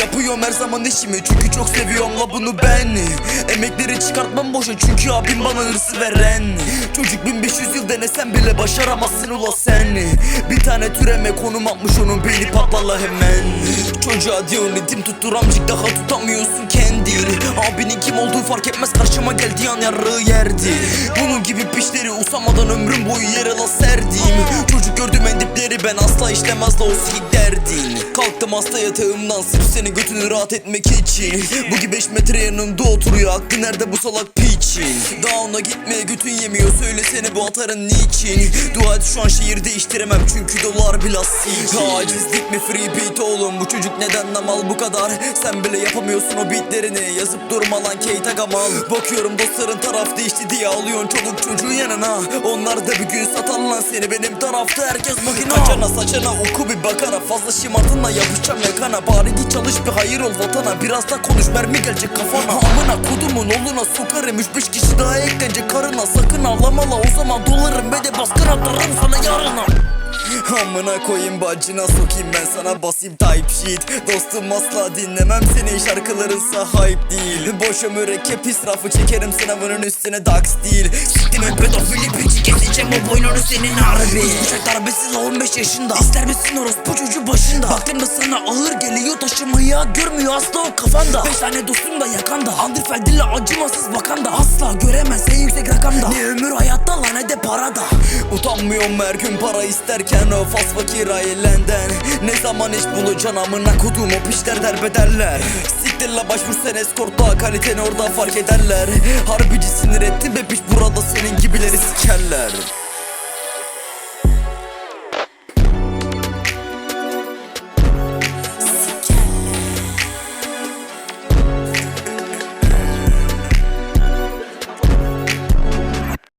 Yapıyorum her zaman işimi çünkü çok seviyorum la bunu ben. Emekleri çıkartmam boşa çünkü abim bana hırsı veren. Çocuk 1500 yıl denesen bile başaramazsın ula sen. Bir tane türeme konum atmış onun beyni patlarla hemen. Çocuğa diyor ritim tuttur amcık daha tutamıyorsun kendini Abinin kim olduğu fark etmez karşıma geldiği an yarığı yerdi. Bunun gibi pişleri usamadan ömrüm boyu yere la serdiğim Çocuk ben asla işlemez la o sik derdin. Kalktım hasta yatağımdan sırf senin götünü rahat etmek için. Bu gibi 5 metre yanımda oturuyor aklı nerede bu salak piçin? Daha ona gitmeye götün yemiyor söylesene bu atarın niçin? Dua et şu an şehir değiştiremem çünkü dolar biraz sikin Acizlik mi free beat oğlum? Bu çocuk neden namal bu kadar? Sen bile yapamıyorsun o beatlerini. Yazıp durma lan Kate Agamal. Bakıyorum dostların taraf değişti diye alıyorsun çoluk çocuğu yanına. Onlar da bir gün satar lan seni benim tarafta herkes makina Kaçana saçana oku bir bakara fazla şımartınla yapışacağım yakana. Bari git çalış bir hayır ol vatana. Biraz da konuş mermi gelecek kafana. Amına kodumun oluna sokarım. 3-5 kişi daha eklenecek karına. Sakın ağlama la o zaman dolarım. Ve de baskın atarım sana yarına Amına koyayım bacına sokayım ben sana basayım type shit. Dostum asla dinlemem seni şarkılarınsa hype değil. Boşa mürekkep israfı çekerim sınavının üstüne dax değil. Siktimin pedofili piçi keseceğim o boynunu senin harbi. Bıçak darbesiz 15 yaşında İster misin orospu çocuğu başında? Baktım da sana ağır geliyor taşımayı görmüyor asla o kafanda. Beş tane dostum da yakanda Underfeld'ille acımasız bakan da Asla göremez en yüksek rakamda. Ne ömür hayatta lan ne de parada Utanmıyorum her gün para isterken o fas fakir ailenden. Ne zaman iş bulacaksın amına kodum o pişler derbederler. Siktir la başvur sen eskortla kaliteni orada fark ederler. Harbici sinir ettim hep iş burada senin gibileri sikerler.